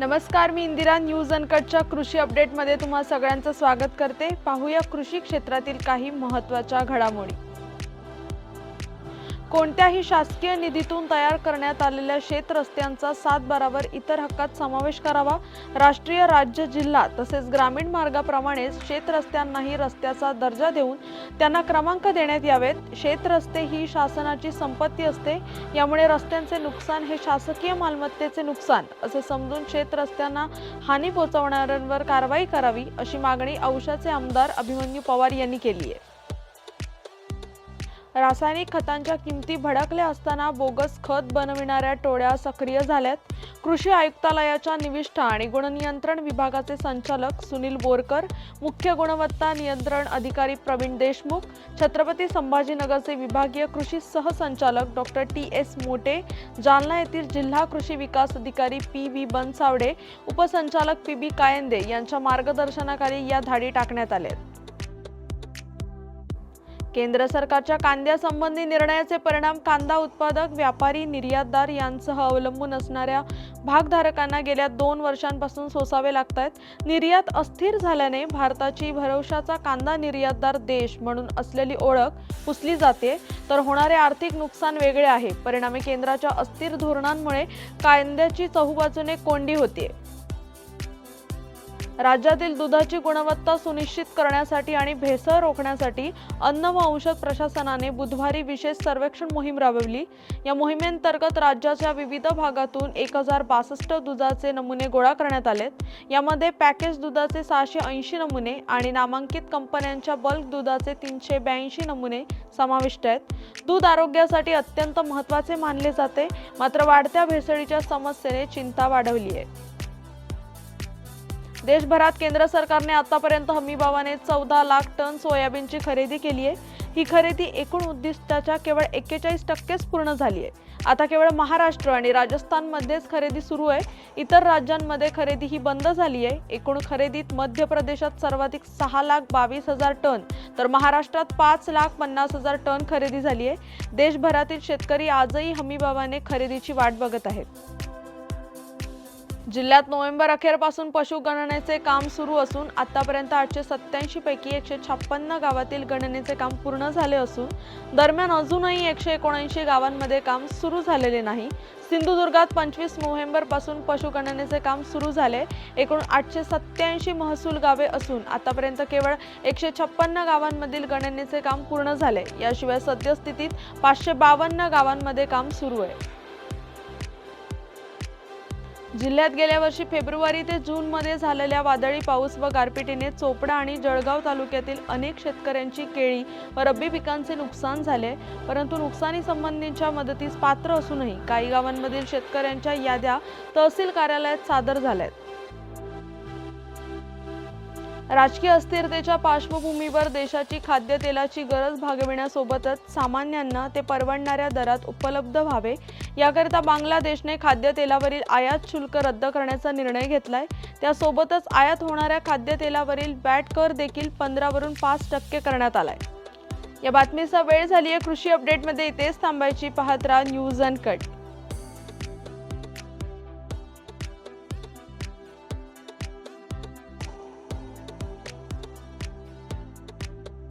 नमस्कार मी इंदिरा न्यूज अनकटच्या कृषी अपडेटमध्ये तुम्हा सगळ्यांचं स्वागत करते. पाहूया कृषी क्षेत्रातील काही महत्त्वाच्या घडामोडी. कोणत्याही शासकीय निधीतून तयार करण्यात आलेल्या शेत रस्त्यांचा सात बारावर इतर हक्कात समावेश करावा. राष्ट्रीय राज्य जिल्हा तसेच ग्रामीण मार्गाप्रमाणेच शेत रस्त्यांनाही रस्त्याचा दर्जा देऊन त्यांना क्रमांक देण्यात यावेत. शेत रस्ते ही शासनाची संपत्ती असते. यामुळे रस्त्यांचे नुकसान हे शासकीय मालमत्तेचे नुकसान असे समजून शेत रस्त्यांना हानी पोहोचवणाऱ्यांवर कारवाई करावी अशी मागणी औशाचे आमदार अभिमन्यू पवार यांनी केली आहे. रासायनिक खतांच्या किमती भडकल्या असताना बोगस खत बनविणाऱ्या टोळ्या सक्रिय झाल्यात. कृषी आयुक्तालयाच्या निविष्ठा आणि गुणनियंत्रण विभागाचे संचालक सुनील बोरकर मुख्य गुणवत्ता नियंत्रण अधिकारी प्रवीण देशमुख छत्रपती संभाजीनगरचे विभागीय कृषी सहसंचालक doctor T S Mote Jalna येथील जिल्हा कृषी विकास अधिकारी पी व्ही बनसावडे उपसंचालक पी बी कायंदे यांच्या मार्गदर्शनाखाली या धाडी टाकण्यात आल्या आहेत. केंद्र सरकारच्या कांद्यासंबंधी निर्णयाचे परिणाम कांदा उत्पादक व्यापारी निर्यातदार यांसह अवलंबून असणाऱ्या भागधारकांना गेल्या दोन वर्षांपासून सोसावे लागत आहेत निर्यात अस्थिर झाल्याने भारताची भरवशाचा कांदा निर्यातदार देश म्हणून असलेली ओळख पुसली जाते. तर होणारे आर्थिक नुकसान वेगळे आहे. परिणामी केंद्राच्या अस्थिर धोरणांमुळे कांद्याची चहूबाजूने कोंडी होते. राज्यातील दुधाची गुणवत्ता सुनिश्चित करण्यासाठी आणि भेसळ रोखण्यासाठी अन्न व औषध प्रशासनाने बुधवारी विशेष सर्वेक्षण मोहीम राबवली. या मोहिमेंतर्गत राज्याच्या विविध भागातून एक हजार बासष्ट दुधाचे नमुने गोळा करण्यात आलेत. यामध्ये पॅकेज दुधाचे सहाशे ऐंशी नमुने आणि नामांकित कंपन्यांच्या बल्क दुधाचे तीनशे ब्याऐंशी नमुने समाविष्ट आहेत. दूध आरोग्यासाठी अत्यंत महत्त्वाचे मानले जाते मात्र वाढत्या भेसळीच्या समस्येने चिंता वाढवली आहे. देशभरात केंद्र सरकारने आतापर्यंत हमीभावाने चौदा लाख टन सोयाबीनची खरेदी केली आहे. ही खरेदी एकूण उद्दिष्टाच्या केवळ एक्केचाळीस टक्केच पूर्ण झाली आहे. आता केवळ महाराष्ट्र आणि राजस्थानमध्येच खरेदी सुरू आहे. इतर राज्यांमध्ये खरेदी ही बंद झाली आहे. एकूण खरेदीत मध्य प्रदेशात सर्वाधिक सहा लाख बावीस हजार टन तर महाराष्ट्रात पाच लाख पन्नास हजार टन खरेदी झाली आहे. देशभरातील शेतकरी आजही हमीभावाने खरेदीची वाट बघत आहेत. जिल्ह्यात नोव्हेंबर अखेरपासून पशुगणनेचे काम सुरू असून आतापर्यंत आठशे सत्याऐंशी पैकी एकशे छप्पन्न गावातील गणनेचे काम पूर्ण झाले असून दरम्यान अजूनही एकशे एकोणऐंशी गावांमध्ये काम सुरू झालेले नाही. सिंधुदुर्गात पंचवीस नोव्हेंबरपासून पशुगणनेचे काम सुरू झाले. एकूण आठशे सत्याऐंशी महसूल गावे असून आतापर्यंत केवळ एकशे छप्पन्न गावांमधील गणनेचे काम पूर्ण झाले. याशिवाय सद्यस्थितीत पाचशे बावन्न गावांमध्ये काम सुरू आहे. जिल्ह्यात गेल्या वर्षी फेब्रुवारी ते जूनमध्ये झालेल्या वादळी पाऊस व गारपिटीने चोपडा आणि जळगाव तालुक्यातील अनेक शेतकऱ्यांची केळी व रब्बी पिकांचे नुकसान झाले. परंतु नुकसानीसंबंधीच्या मदतीस पात्र असूनही काही गावांमधील शेतकऱ्यांच्या याद्या तहसील कार्यालयात सादर झाल्या आहेत राजकीय अस्थिरतेच्या पार्श्वभूमीवर देशाची खाद्यतेलाची गरज भागविण्यासोबतच सामान्यांना ते परवडणाऱ्या दरात उपलब्ध व्हावे. याकरिता बांगलादेशने खाद्यतेलावरील आयात शुल्क रद्द करण्याचा निर्णय घेतलाय. त्यासोबतच आयात होणाऱ्या खाद्यतेलावरील बॅट कर देखील पंधरावरून पाच टक्के करण्यात आलाय. या बातमीचा वेळ झाली आहे कृषी अपडेटमध्ये इथेच थांबायची. पाहत राहा न्यूज अँड कट.